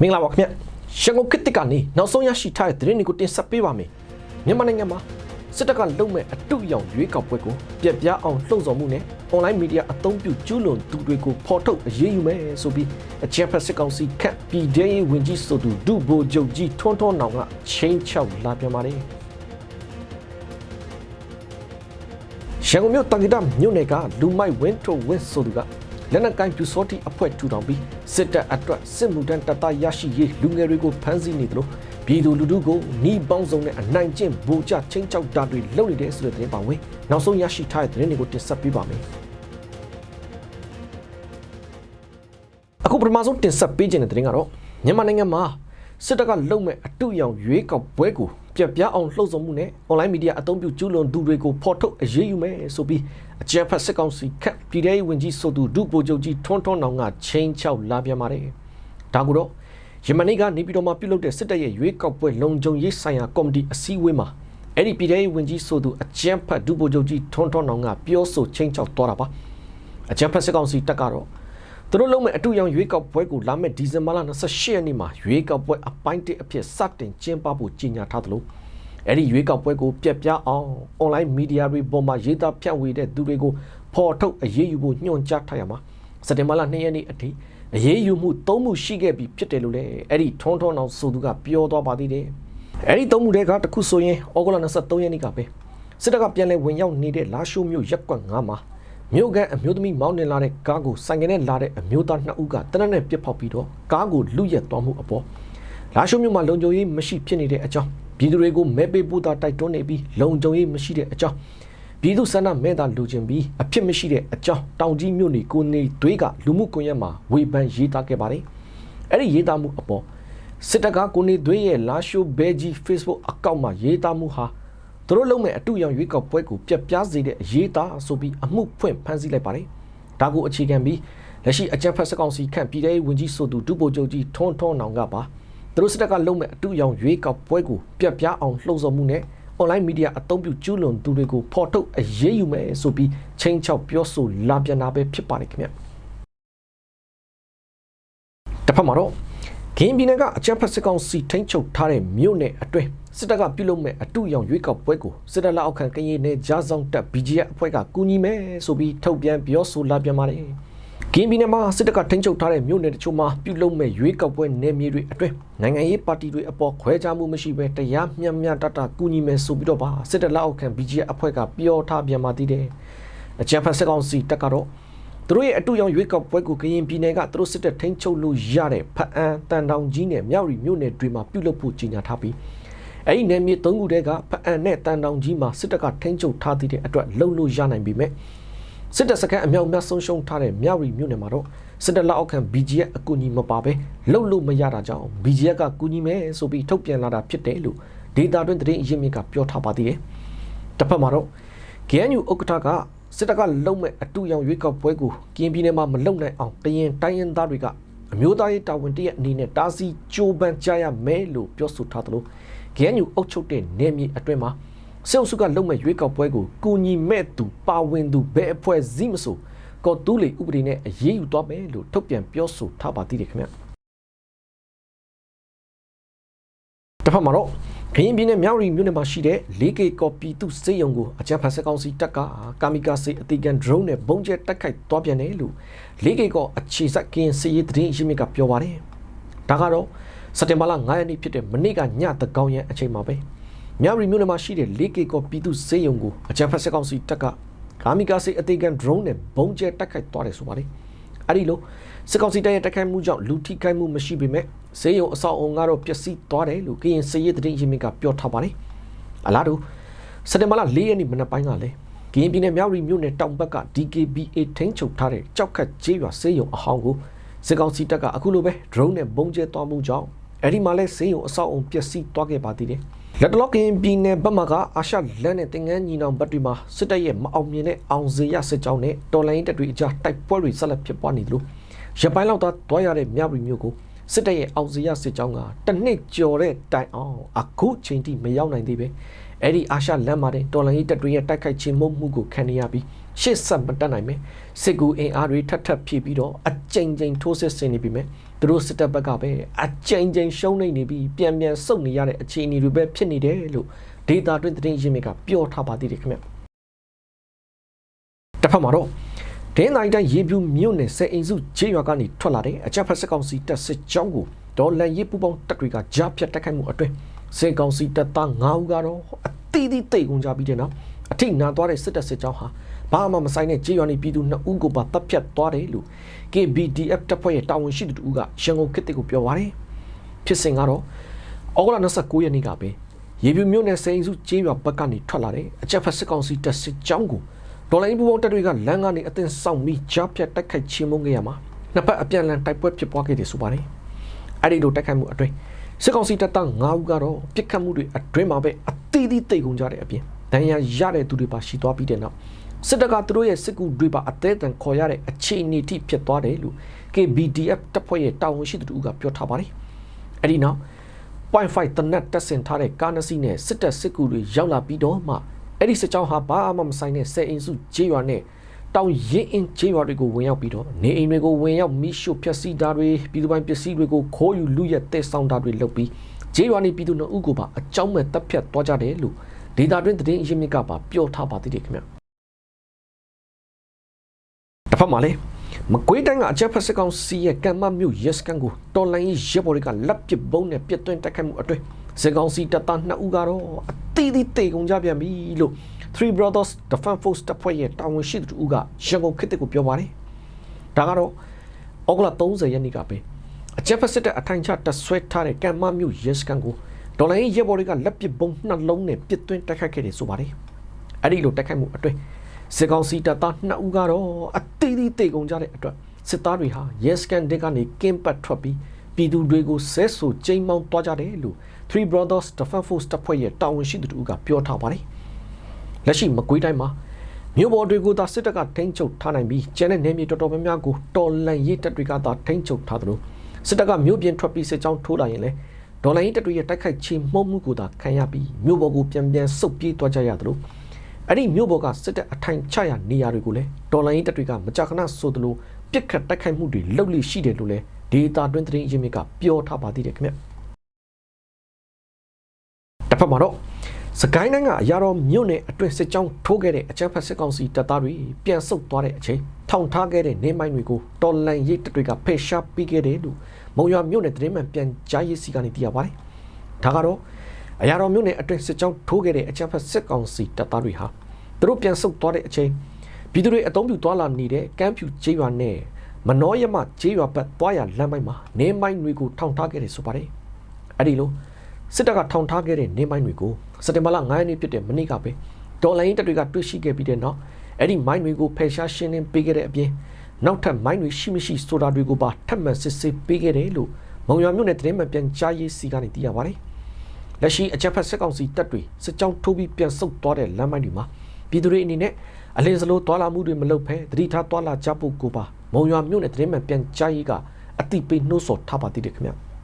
မင်္ဂလာပါခင်ဗျရန်ကုန်ခေတ်တစ်ကနေနောက်ဆုံးရရှိထားတဲ့သတင်းတွေကိုတင်ဆက်ပေးပါမယ်မြန်မာနိုင်ငံမှာစစ်တပ်ကလုံမဲ့အတုရောင်ရွေးကောက်ပွဲကိုပြက်ပြားအောင်လှုံ့ဆော်မှုနဲ့ online media အသုံးပြုကျူးလွန်သူတွေကိုဖော်ထုတ်အရေးယူမယ်ဆိုပြီးအကြံဖက်စစ်ကောင်စီခန့်ပြည်ထောင်ရေးဝန်ကြီးဆိုသူဒုဗိုလ်ချုပ်ကြီးထွန်းထွန်းနောင်ကချင်းချောက်လာပြန်ပါတယ်ရန်ကုန်မြို့တန်ဂီတမြို့နယ်ကလူမိုက်ဝင်းထုတ်ဝင်းဆိုသူက လက်နက်ကိုင်းပြူစောတိအဖွဲ့ထူထောင်ပြီးစစ်တပ်အတွက်စစ်မှုထမ်းတပ်သားရရှိရေးလူငယ်တွေကိုဖမ်းဆီးနေတယ်လို့ပြည်သူလူထုကိုနှီးပေါင်းစုံနဲ့အနိုင်ကျင့်ဗိုလ်ချချင်းချောက်တာတွေလုပ်နေတဲ့ဆိုတဲ့သတင်းပါဝင်နောက်ဆုံးရရှိထားတဲ့သတင်းတွေကိုတင်ဆက်ပေးပါမယ်အခုပထမဆုံးတင်ဆက်ပေးခြင်းတဲ့သတင်းကတော့မြန်မာနိုင်ငံမှာစစ်တပ်ကလုံမဲ့အတုရောင်ရွေးကောက်ပွဲကိုပြက်ပြားအောင်လှုပ်ဆောင်မှုနဲ့ online media အသုံးပြုကျူးလွန်သူတွေကိုဖော်ထုတ်အရေးယူမယ်ဆိုပြီး အကြံဖတ်စစ်ကောင်စီခန့်ပြည်ထောင်ရေးဝန်ကြီးဆိုသူဒုဗိုလ်ချုပ်ကြီးထွန်းထွန်းနောင်ကချင်းချောက်လာပြန်ပါတယ်ဒါကူတော့ယမနေ့ကနေပြည်တော်မှာပြုလုပ်တဲ့စစ်တပ်ရဲ့ရွေးကောက်ပွဲလုံခြုံရေးဆိုင်ရာကော်မတီအစည်းအဝေးမှာအဲ့ဒီပြည်ထောင်ရေးဝန်ကြီးဆိုသူအကြံဖတ်ဒုဗိုလ်ချုပ်ကြီးထွန်းထွန်းနောင်ကပြောဆိုချင်းချောက်သွားတာပါအကြံဖတ်စစ်ကောင်စီတက်ကတော့သူတို့လုံးမဲ့အတူရောင်ရွေးကောက်ပွဲကိုလာမယ့်ဒီဇင်ဘာလ28ရက်နေ့မှာရွေးကောက်ပွဲအပိုင်းတစ်အဖြစ်စတင်ကျင်းပဖို့ကြေညာထားသလို အဲ့ဒီရွေးကောက်ပွဲကိုပြက်ပြားအောင် online media တွေပေါ်မှာရေးသားဖြန့်ဝေတဲ့သူတွေကိုဖော်ထုတ်အရေးယူဖို့ညွှန်ကြားထားရမှာစက်တင်ဘာလ2ရက်နေ့အထိအရေးယူမှု၃မှုရှိခဲ့ပြီဖြစ်တယ်လို့လည်းအဲ့ဒီထွန်းထွန်းအောင်ဆိုသူကပြောသွားပါသေးတယ်အဲ့ဒီ၃မှုတွေကတစ်ခုဆိုရင်ဩဂုတ်လ23ရက်နေ့ကပဲစစ်တပ်ကပြန်လည်ဝင်ရောက်နေတဲ့လာရှိုးမြို့ရက်ကွက်9မှာမြို့ကန်အမျိုးသမီးမောင်းနှင်လာတဲ့ကားကိုဆိုင်ကနေလာတဲ့အမျိုးသား2ဦးကတနက်နဲ့ပြစ်ဖောက်ပြီးတော့ကားကိုလူရက်သွားမှုအပေါ်လာရှိုးမြို့မှာလုံခြုံရေးမရှိဖြစ်နေတဲ့အကြောင်း ပြည်သူတွေကိုမဲပေးပို့တာတိုက်တွန်းနေပြီးလုံခြုံရေးမရှိတဲ့အကြောင်းပြည်သူဆန္ဒမဲတာလူချင်းပြီးအဖြစ်မရှိတဲ့အကြောင်းတောင်ကြီးမြို့နေကိုနေသွေးကလူမှုကွန်ရက်မှာဝေဖန်ရေးသားခဲ့ပါတယ်အဲ့ဒီရေးသားမှုအပေါ်စစ်တပ်ကကိုနေသွေးရဲ့လာရှိုးဘဲကြီး Facebook အကောင့်မှာရေးသားမှုဟာသူတို့လုံးမဲ့အတူရောင်ရွေးကောက်ပွဲကိုပြက်ပြားစေတဲ့အရေးသားဆိုပြီးအမှုဖွင့်ဖမ်းဆီးလိုက်ပါတယ်။ဒါကိုအခြေခံပြီးလက်ရှိအကြံဖက်စကောင်စီခန့်ပြည်ထောင်ရေးဝန်ကြီးဆိုသူဒုဗိုလ်ချုပ်ကြီးထွန်းထွန်းနောင်ကပါ သူတို့စစ်တပ်ကလုံးမဲ့အတူရောင်ရွေးကောက်ပွဲကိုပြက်ပြားအောင်လှုံ့ဆော်မှုနဲ့ online media အသုံးပြုကျူးလွန်သူတွေကိုဖော်ထုတ်အရေးယူမယ်ဆိုပြီးချင်းချောက်ပြောဆိုလာပြန်တာပဲဖြစ်ပါတယ်ခင်ဗျ။တစ်ဖက်မှာတော့ဂင်းပြည်နယ်ကအကြံဖက်စစ်ကောင်စီထိန်းချုပ်ထားတဲ့မြို့နယ်အတွင်းစစ်တပ်ကပြုလုပ်မဲ့အတူရောင်ရွေးကောက်ပွဲကိုစစ်တပ်လက်အောက်ခံကရင်နယ်ကြားဆောင်တပ် BGF အဖွဲ့ကကူညီမယ်ဆိုပြီးထုတ်ပြန်ပြောဆိုလာပြန်ပါတယ်။ ကင်းပြည်နယ်မှာစစ်တပ်ကထိန်းချုပ်ထားတဲ့မြို့နယ်တချို့မှာပြုလုပ်မဲ့ရွေးကောက်ပွဲနယ်မြေတွေအတွင်းနိုင်ငံရေးပါတီတွေအပေါ်ခွဲခြားမှုမရှိဘဲတရားမျှမျှတတကူညီမယ်ဆိုပြီးတော့ပါစစ်တပ်လက်အောက်ခံ BGF အဖွဲ့ကပြောထားပြန်ပါသေးတယ်။အကြံဖက်စစ်ကောင်စီတပ်ကတော့သူတို့ရဲ့အတူရောင်ရွေးကောက်ပွဲကိုကရင်ပြည်နယ်ကသူတို့စစ်တပ်ထိန်းချုပ်လို့ရတဲ့ဖအံတန်တောင်ကြီးနဲ့မြောက်ရီမြို့နယ်တွေမှာပြုလုပ်ဖို့ကြေညာထားပြီးအဲ့ဒီနယ်မြေ၃ခုတည်းကဖအံနဲ့တန်တောင်ကြီးမှာစစ်တပ်ကထိန်းချုပ်ထားသည့်တဲ့အတွက်လုံလို့ရနိုင်ပြီမဲ့ စစ်တပ်စခန်းအမြောက်အများဆုံးရှုံးထားတဲ့မြောက်ရီမြို့နယ်မှာတော့စစ်တပ်လက်အောက်ခံ BGF အကူအညီမပါဘဲလုံလို့မရတာကြောင့် BGF ကကူညီမယ်ဆိုပြီးထုတ်ပြန်လာတာဖြစ်တယ်လို့ဒေတာတွင်သတင်းအရင်းမြစ်ကပြောထားပါသေးတယ်။တစ်ဖက်မှာတော့ KNU ဥက္ကဋ္ဌကစစ်တပ်ကလုံမဲ့အတူရောင်ရွေးကောက်ပွဲကိုကရင်ပြည်နယ်မှာမလုံနိုင်အောင်ကရင်တိုင်းရင်းသားတွေကအမျိုးသားရေးတာဝန်တရက်အနေနဲ့တားဆီးကြိုးပမ်းကြရမယ်လို့ပြောဆိုထားသလို KNU အုပ်ချုပ်တဲ့နယ်မြေအတွင်းမှာ စစ်အုပ်စုကလုံမဲ့ရွေးကောက်ပွဲကိုကူညီမဲ့သူပါဝင်သူဘယ်အဖွဲ့စည်းမဆိုကောတူးလေဥပဒေနဲ့အရေးယူသွားမယ်လို့ထုတ်ပြန်ပြောဆိုထားပါသေးတယ်ခင်ဗျတစ်ဖက်မှာတော့ခရင်ပြည်နယ်မြောက်ရီမြို့နယ်မှာရှိတဲ့ 4K ကော်ပီတုစေယုံကိုအကြမ်းဖက်စကောင်စီတပ်ကကာမီကာစေအတိကန် drone နဲ့ပုံကျဲတိုက်ခိုက်သွားပြန်တယ်လို့ 4K ကောအခြေစိုက်ကင်းစီရေးသတင်းရင်းမြစ်ကပြောပါတယ်။ဒါကတော့စက်တင်ဘာလ9ရက်နေ့ဖြစ်တဲ့မနေ့ကညတကောင်ရန်အချိန်မှာပဲ မြောက်ရီမြို့နယ်မှာရှိတဲ့ 4K ကော်ပီတုစေယုံကိုအကြမ်းဖက်စကောင်စီတပ်ကကာမီကာစေအတိကန် drone နဲ့ပုံကျဲတိုက်ခိုက်သွားတယ်ဆိုပါတယ်။အဲဒီလိုစစ်ကောင်စီတပ်ရဲ့တိုက်ခိုက်မှုကြောင့်လူထိခိုက်မှုမရှိပေမဲ့ဈေးရုံအဆောက်အုံကတော့ပျက်စီးသွားတယ်လို့ကရင်စည်ရတဲ့ရင်းမြစ်ကပြောထားပါတယ်။အလားတူစက်တင်ဘာလ၄ရက်နေ့မနက်ပိုင်းကလည်းကရင်ပြည်နယ်မြောက်ရီမြို့နယ်တောင်ဘက်က DKBA ထိန်းချုပ်ထားတဲ့ကြောက်ခတ်ကျေးရွာဈေးရုံအဟောင်းကိုစစ်ကောင်စီတပ်ကအခုလိုပဲ drone နဲ့ပုံကျဲသွားမှုကြောင့်အဲ့ဒီမှာလဲဈေးရုံအဆောက်အုံပျက်စီးသွားခဲ့ပါသေးတယ်။ လက်တလော့ကရင်ပြည်နယ်ဘက်မှာကအာရှလန်နဲ့တင်ငန်းညီနောင်ဘက်တွေမှာစစ်တပ်ရဲ့မအောင်မြင်တဲ့အောင်စေရစစ်ကြောင်းနဲ့တော်လိုင်းတပ်တွေအကြားတိုက်ပွဲတွေဆက်လက်ဖြစ်ပွားနေလို့ရပိုင်းလောက်သာတွားရတဲ့မြရီမျိုးကိုစစ်တပ်ရဲ့အောင်စရစစ်ကြောင်းကတနစ်ကျော်တဲ့တိုင်အောင်အခုချိန်ထိမရောက်နိုင်သေးပဲအဲ့ဒီအာရှလမ်းမာတဲ့တော်လန်ရေးတပ်တွေရဲ့တိုက်ခိုက်ခြင်းမှုမှုကိုခံနေရပြီးရှေ့ဆက်မတက်နိုင်မယ်စစ်ကူအင်အားတွေထပ်ထပ်ဖြည့်ပြီးတော့အကြိမ်ကြိမ်ထိုးစစ်ဆင်နေပြီမယ်သူ တို့စစ်တပ်ဘက်ကပဲအကြိမ်ကြိမ်ရှုံးနေနေပြီးပြန်ပြန်ဆုတ်နေရတဲ့အခြေအနေတွေပဲဖြစ်နေတယ်လို့ဒေတာတွင်သတင်းရင်းမြစ်ကပြောထားပါသေးတယ်ခင်ဗျတစ်ဖက်မှာတော့ဒင်းနိုင်တိုင်းရေပြူမြို့နယ်ဆယ်အိမ်စုခြေရွာကနေထွက်လာတဲ့အကြက်ဖက်စစ်ကောင်စီတပ်စစ်ကြောင်းကိုဒေါ်လန်ရေးပူပေါင်းတပ်တွေကကြားဖြတ်တိုက်ခိုက်မှုအတွင်းစစ်ကောင်စီတပ်သား9ဦးကတော့အသီးသီးတိတ်ကုန်ကြပြီးတဲ့နောက် အထိနာသွားတဲ့စစ်တပ်စစ်ကြောင်းဟာဘာမှမဆိုင်တဲ့ခြေရွာနေပြည်သူ2ဦးကိုပါတပ်ဖြတ်သွားတယ်လို့ KBDF တပ်ဖွဲ့ရဲ့တာဝန်ရှိသူတို့ကရန်ကုန်ခေတ်ကိုပြောပါတယ်ဖြစ်စဉ်ကတော့ဩဂုတ်လ29ရက်နေ့ကပဲရေပြူမြို့နယ်စိန်စုကျေးရွာဘက်ကနေထွက်လာတဲ့အကြက်ဖက်စစ်ကောင်စီတပ်စစ်ကြောင်းကိုဒေါ်လာရင်းပူပေါင်းတပ်တွေကလမ်းကနေအသင်းဆောင်ပြီးကြားဖြတ်တိုက်ခိုက်ချင်းမုန်းခဲ့ရမှာနှစ်ဖက်အပြန်အလှန်တိုက်ပွဲဖြစ်ပွားခဲ့တယ်ဆိုပါတယ်အဲ့ဒီလိုတိုက်ခိုက်မှုအတွင်းစစ်ကောင်စီတပ်သား9ဦးကတော့ပြစ်ခတ်မှုတွေအတွင်းမှာပဲအသီးသီးတိတ်ကုန်ကြတဲ့အပြင်ဒ ဏ်ရာရတဲ့သူတွေပါရှိသွားပြီးတဲ့နောက်စစ်တပ်ကသူတို့ရဲ့စစ်ကူတွေပါအသေးအံခေါ်ရတဲ့အခြေအနေထိဖြစ်သွားတယ်လို့ KBDF တပ်ဖွဲ့ရဲ့တာဝန်ရှိသူတို့ကပြောထားပါတယ်အဲ့ဒီနောက်0.5တနက်တက်ဆင်ထားတဲ့ကားနစီနဲ့စစ်တပ်စစ်ကူတွေရောက်လာပြီးတော့မှအဲ့ဒီစစ်ကြောင်းဟာဘာမှမဆိုင်တဲ့ဆယ်အင်စုဂျေးရွာနဲ့တောင်ရင်အင်းဂျေးရွာတွေကိုဝင်ရောက်ပြီးတော့နေအိမ်တွေကိုဝင်ရောက်မိရှို့ဖျက်ဆီးတာတွေပြည်သူပိုင်ပစ္စည်းတွေကိုခိုးယူလူရက်တဲ့ဆောင်တာတွေလုပ်ပြီးဂျေးရွာနေပြည်သူတို့အုပ်ကိုပါအကြောင်းမဲ့တပ်ဖြတ်သွားကြတယ်လို့ ဒေတာတွင်သတင်းအရင်းမြစ်ကပါပြောထားပါသေးတယ်ခင်ဗျတစ်ဖက်မှာလည်းမကွေးတိုင်းကအကြက်ဖက်စစ်ကောင်စီရဲ့ကံမမြို့ရက်စကန်ကိုတော်လိုင်းရဲဘော်တွေကလက်ပစ်ဘုံနဲ့ပစ်သွင်းတိုက်ခိုက်မှုအတွင်းစစ်ကောင်စီတပ်သား2ဦးကတော့အသီးသီးတေကုန်ကြပြန်ပြီလို့ Three Brothers Defense Force တပ်ဖွဲ့ရဲ့တာဝန်ရှိသူတို့ကရန်ကုန်ခေတ်ကိုပြောပါတယ်ဒါကတော့ဩဂုတ်လ30ရက်နေ့ကပဲအကြက်ဖက်စစ်တပ်အထိုင်ချတဆွဲထားတဲ့ကံမမြို့ရက်စကန်ကို ဒေါ်လာရဲဘော်တွေကလက်ပစ်ဘုံနှလုံးနဲ့ပစ်သွင်းတိုက်ခိုက်ခဲ့တယ်ဆိုပါတယ်အဲ့ဒီလိုတိုက်ခိုက်မှုအတွင်းစစ်ကောင်စီတပ်သား2ဦးကတော့အသေးသေးတေကုန်ကြတဲ့အတွက်စစ်သားတွေဟာရဲစကန်တစ်ကနေကင်းပတ်ထွက်ပြီးပြည်သူတွေကိုဆဲဆူချိန်မောင်းသွားကြတယ်လို့ Three Brothers Defense Force တပ်ဖွဲ့ရဲ့တာဝန်ရှိသူတို့ကပြောထားပါတယ်လက်ရှိမကွေးတိုင်းမှာမြို့ပေါ်တွေကိုသာစစ်တပ်ကထိန်းချုပ်ထားနိုင်ပြီးကျန်တဲ့နယ်မြေတော်တော်များများကိုတော်လန်ရေးတပ်တွေကသာထိန်းချုပ်ထားသလိုစစ်တပ်ကမြို့ပြင်ထွက်ပြီးစစ်ကြောင်းထိုးလာရင်လည်း ဒေါ်လာရေးတပ်တွေရဲ့တိုက်ခိုက်ခြင်းမှုမှုကိုသာခံရပြီးမြို့ပေါ်ကိုပြန်ပြန်ဆုတ်ပြေးသွားကြရသလိုအဲ့ဒီမြို့ပေါ်ကစစ်တပ်အထိုင်ချရနေရာတွေကိုလည်းဒေါ်လာရေးတပ်တွေကမကြာခဏဆိုသလိုပြစ်ခတ်တိုက်ခိုက်မှုတွေလုပ်လိရှိတယ်လို့လည်းဒေတာတွင်းသတင်းအရင်းမြစ်ကပြောထားပါသေးတယ်ခင်ဗျတစ်ဖက်မှာတော့စကိုင်းတိုင်းကအရာတော်မြို့နယ်အတွင်းစစ်ကြောင်းထိုးခဲ့တဲ့အကြမ်းဖက်စစ်ကောင်စီတပ်သားတွေပြန်ဆုတ်သွားတဲ့အချိန်ထောင်ထားခဲ့တဲ့နေမိုင်းတွေကိုတော်လန်ရိတ်တပ်တွေကဖယ်ရှားပေးခဲ့တယ်လို့ မုံရွာမြို့နယ်သတင်းမှန်ပြန်ကြားရေးစီကနေသိရပါတယ်။ဒါကတော့အရာတော်မြို့နယ်အတွင်းစစ်ကြောင်းထိုးခဲ့တဲ့အကြမ်းဖက်စစ်ကောင်စီတပ်သားတွေဟာသူတို့ပြန်ဆုတ်သွားတဲ့အချိန်ပြည်သူတွေအုံပြုသွားလာနေတဲ့ကမ်းဖြူကျေးရွာနဲ့မနောရမကျေးရွာဘက်သွားရလမ်းပိုင်းမှာနေမိုင်းတွေကိုထောင်ထားခဲ့တယ်ဆိုပါတယ်။အဲ့ဒီလိုစစ်တပ်ကထောင်ထားခဲ့တဲ့နေမိုင်းတွေကိုစက်တင်ဘာလ9ရက်နေ့ဖြစ်တဲ့မနေ့ကပဲဒေါ်လာရင်းတပ်တွေကတွေ့ရှိခဲ့ပြီးတဲ့နောက်အဲ့ဒီမိုင်းတွေကိုဖယ်ရှားရှင်းလင်းပေးခဲ့တဲ့အပြင် နောက်ထပ်မိုင်းတွေရှိမရှိဆိုတာတွေကိုပါထပ်မံစစ်ဆေးပေးခဲ့တယ်လို့မုံရွာမြို့နယ်သတင်းမှန်ပြန်ကြားရေးစီကနေသိရပါတယ်။လက်ရှိအကြက်ဖက်စစ်ကောင်စီတပ်တွေစစ်ကြောင်းထိုးပြီးပြန်ဆုတ်သွားတဲ့လမ်းမိုင်းတွေမှာပြည်သူတွေအနေနဲ့အလင်းစလိုသွာလာမှုတွေမလုပ်ဘဲသတိထားသွာလာကြဖို့ကိုပါမုံရွာမြို့နယ်သတင်းမှန်ပြန်ကြားရေးကအတိပေးနှိုးဆော်ထားပါသေးတယ်ခင်ဗျာ။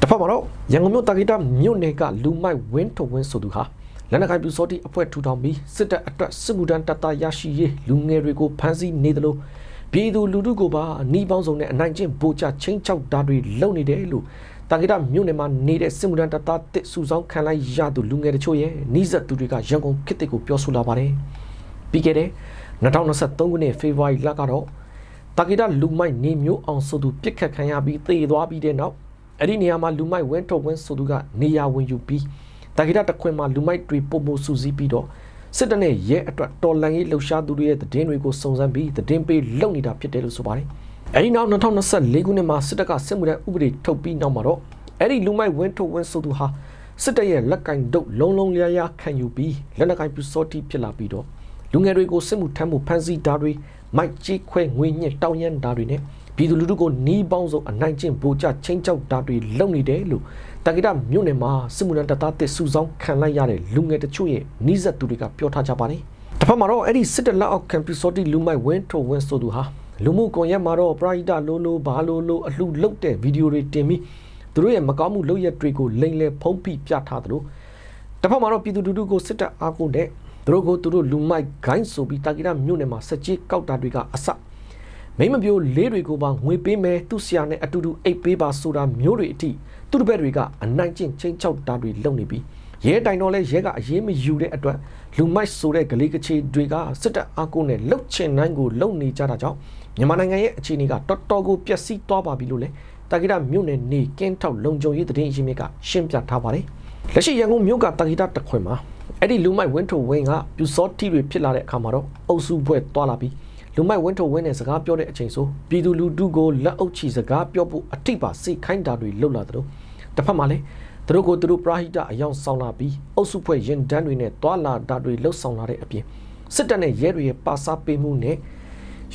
တစ်ဖက်မှာတော့ရန်ကုန်မြို့တာဂီတာမြို့နယ်ကလူမိုက်ဝင်းထုံဝင်းဆိုသူဟာ လက်နက်ကိုင်ပြူစောတိအဖွဲ့ထူထောင်ပြီးစစ်တပ်အတွက်စစ်မှုထမ်းတပ်သားရရှိရေးလူငယ်တွေကိုဖမ်းဆီးနေသလိုပြည်သူလူထုကိုပါနှီးပေါင်းစုံနဲ့အနိုင်ကျင့်ဗိုလ်ချချင်းချောက်တာတွေလုပ်နေတယ်လို့တာဂီတာမြို့နယ်မှာနေတဲ့စစ်မှုထမ်းတပ်သားတစ်စုဆောင်ခံလိုက်ရသူလူငယ်တချို့ရဲ့နှီးဆက်သူတွေကရန်ကုန်ခေတ်တစ်ကိုပြောဆိုလာပါတယ်ပြီးခဲ့တဲ့2023ခုနှစ်ဖေဖော်ဝါရီလကတော့တာဂီတာလူမိုက်နေမျိုးအောင်ဆိုသူပြစ်ခတ်ခံရပြီးသေသွားပြီးတဲ့နောက်အဲ့ဒီနေရာမှာလူမိုက်ဝင်းထုတ်ဝင်းဆိုသူကနေရာဝင်ယူပြီး တာဂီတာတခွင်မှာလူမိုက်တွေပုံပုံစူးစီးပြီးတော့စစ်တပ်နဲ့ရဲအတွက်တော်လန်ရေးလှုပ်ရှားသူတွေရဲ့သတင်းတွေကိုစုံစမ်းပြီးသတင်းပေးလုပ်နေတာဖြစ်တယ်လို့ဆိုပါတယ်။အဲဒီနောက်2024ခုနှစ်မှာစစ်တပ်ကစစ်မှုထမ်းဥပဒေထုတ်ပြီးနောက်မှာတော့အဲ့ဒီလူမိုက်ဝင်းထုတ်ဝင်းဆိုသူဟာစစ်တပ်ရဲ့လက်ကင်ဒုတ်လုံးလုံးလျားလျားခံယူပြီးလက်နက်ကင်ပြူစောတိဖြစ်လာပြီးတော့လူငယ်တွေကိုစစ်မှုထမ်းမှုဖမ်းဆီးတာတွေမိုက်ကြီးခွဲငွေညှစ်တောင်းရမ်းတာတွေနဲ့ ပြည်သူလူထုကိုနီးပေါင်းစုံအနိုင်ကျင့်ဗိုလ်ချချင်းချောက်တာတွေလုပ်နေတယ်လို့တက္ကသိုလ်မြို့နယ်မှာစစ်မှုထမ်းတပ်သားတစ်စုဆောင်ခံလိုက်ရတဲ့လူငယ်တချို့ရဲ့နှီးဆက်သူတွေကပြောထားကြပါတယ်။တစ်ဖက်မှာတော့အဲ့ဒီစစ်တပ်လက်အောက်ကန်ပူစောတိလူမိုက်ဝင်းထိုဝင်းဆိုသူဟာလူမှုကွန်ရက်မှာတော့ပရိုက်တာလိုလိုဘာလိုလိုအလှလုတ်တဲ့ဗီဒီယိုတွေတင်ပြီးသူတို့ရဲ့မကောင်းမှုလုပ်ရက်တွေကိုလိမ်လည်ဖုံးဖိပြထားသလိုတစ်ဖက်မှာတော့ပြည်သူလူထုကိုစစ်တပ်အားကိုတဲ့သူတို့ကိုသူတို့လူမိုက်ဂိုင်းဆိုပြီးတာဂီရမြို့နယ်မှာစက်ကြီးကောက်တာတွေကအစ မိမပြိုလေးတွေကိုပါငွေပေးမယ်သူ့ဆရာနဲ့အတူတူအိတ်ပေးပါဆိုတာမျိုးတွေအထိသူတို့ဘက်တွေကအနိုင်ကျင့်ချင်းချောက်တာတွေလုပ်နေပြီးရဲတိုင်တော့လဲရဲကအရေးမယူတဲ့အတွက်လူမိုက်ဆိုတဲ့ဂလေးကချေတွေကစစ်တပ်အားကိုနဲ့လှုပ်ချင်နိုင်ကိုလှုပ်နေကြတာကြောင့်မြန်မာနိုင်ငံရဲ့အခြေအနေကတော်တော်ကိုပျက်စီးသွားပါပြီလို့လဲတာဂီရမြို့နယ်နေကင်းထောက်လုံခြုံရေးသတင်းရင်းမြစ်ကရှင်းပြထားပါတယ်လက်ရှိရန်ကုန်မြို့ကတာဂီရတစ်ခွင်မှာအဲ့ဒီလူမိုက်ဝင်းထိုဝင်းကပြူစောတီတွေဖြစ်လာတဲ့အခါမှာတော့အုပ်စုဘွဲ့သွားလာပြီး လူမိုက်ဝင်းထိုဝင်းနဲ့စကားပြောတဲ့အချိန်ဆိုပြည်သူလူထုကိုလက်အုပ်ချီစကားပြောဖို့အထိပါစိတ်ခိုင်းတာတွေလှုပ်လာသလိုတစ်ဖက်မှာလည်းသူတို့ကိုသူတို့ပရာဟိတအယောင်ဆောင်လာပြီးအုပ်စုဖွဲ့ရင်တန်းတွေနဲ့တွာလာတာတွေလှုပ်ဆောင်လာတဲ့အပြင်စစ်တပ်နဲ့ရဲတွေရဲ့ပါစားပေးမှုနဲ့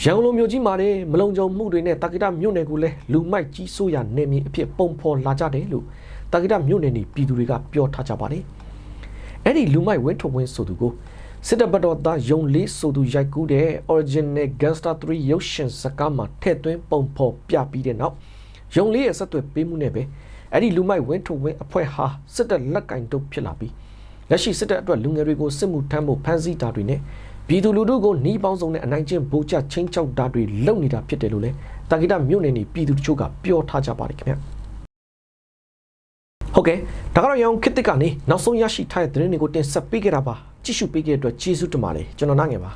ရန်ကုန်လိုမျိုးကြီးမှာလည်းမလုံခြုံမှုတွေနဲ့တာဂီတမြို့နယ်ကိုလည်းလူမိုက်ကြီးဆိုးရနေမည်အဖြစ်ပုံဖော်လာကြတယ်လို့တာဂီတမြို့နယ်နေပြည်သူတွေကပြောထားကြပါတယ်။အဲ့ဒီလူမိုက်ဝင်းထုတ်ဝင်းဆိုသူကို စစ်တပ်ဘက်တော်သားယုံလေးဆိုသူရိုက်ကူးတဲ့ Original Gangster 3ရုပ်ရှင်ဇာတ်ကားမှာထည့်သွင်းပုံဖော်ပြပြီးတဲ့နောက်ယုံလေးရဲ့ဆက်သွယ်ပေးမှုနဲ့ပဲအဲ့ဒီလူမိုက်ဝင်းထုတ်ဝင်းအဖွဲ့ဟာစစ်တပ်လက်ကင်တုပ်ဖြစ်လာပြီးလက်ရှိစစ်တပ်အတွက်လူငယ်တွေကိုစစ်မှုထမ်းဖို့ဖမ်းဆီးတာတွေနဲ့ပြည်သူလူထုကိုနှီးပေါင်းစုံနဲ့အနိုင်ကျင့်ဗိုလ်ချချင်းချောက်တာတွေလုပ်နေတာဖြစ်တယ်လို့လည်းတာဂီတာမြို့နယ်နေပြည်သူတချို့ကပြောထားကြပါတယ်ခင်ဗျဟုတ်ကဲ့ဒါကတော့ရောင်ခစ်တစ်ကနေနောက်ဆုံးရရှိထားတဲ့သတင်းတွေကိုတင်ဆက်ပေးခဲ့တာပါ ကြည့်ရှုပေးခဲ့တဲ့အတွက်ကျေးဇူးတင်ပါတယ်ကျွန်တော်နိုင်ငယ်ပါ